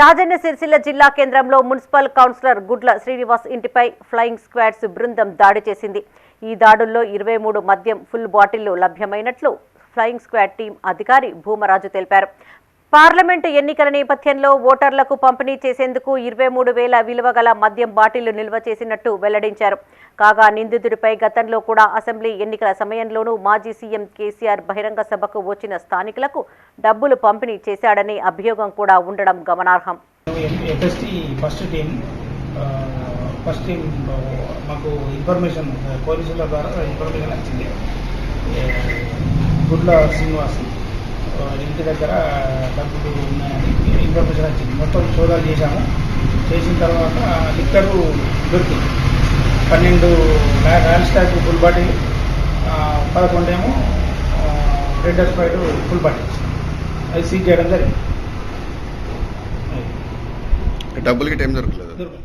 రాజన్న సిరిసిల్ల జిల్లా కేంద్రంలో municipal councillor గుడ్ల శ్రీనివాస్ ఇంటిపై ఫ్లయింగ్ స్క్వాడ్స్ బృందం దాడి చేసింది. ఈ దాడుల్లో ఇరవై మూడు మద్యం ఫుల్ బాటిళ్ళు లభ్యమైనట్లు ఫ్లయింగ్ స్క్వాడ్ టీం అధికారి భూమరాజు తెలిపారు. పార్లమెంటు ఎన్నికల నేపథ్యంలో ఓటర్లకు పంపిణీ చేసేందుకు ఇరవై మూడు వేల విలువ గల మద్యం బాటిళ్ళు నిల్వ చేసినట్టు వెల్లడించారు. కాగా నిందితుడిపై గతంలో కూడా అసెంబ్లీ ఎన్నికల సమయంలోనూ మాజీ సీఎం కేసీఆర్ బహిరంగ సభకు వచ్చిన స్థానికులకు డబ్బులు పంపిణీ చేశాడనే అభియోగం కూడా ఉండడం గమనార్హం. ఫస్ట్ టీం మాకు ఇన్ఫర్మేషన్ పోలీసుల ద్వారా ఇన్ఫర్మేషన్ వచ్చింది. గుడ్ల శ్రీనివాసన్. ఇంటి దగ్గర డబ్బులు ఉన్నాయని ఇన్ఫర్మేషన్ వచ్చింది. మొత్తం సోదాలు చేశాము. చేసిన తర్వాత లిక్కరు దొరికింది. పన్నెండు రాయల్ స్టాక్ ఫుల్ బాటిల్ పదకొండేమో రెడ్ స్ప్రైట్ ఫుల్ బాటిల్. అది సీజ్ చేయడం జరిగింది. డబ్బులకి టైం దొరకలేదు.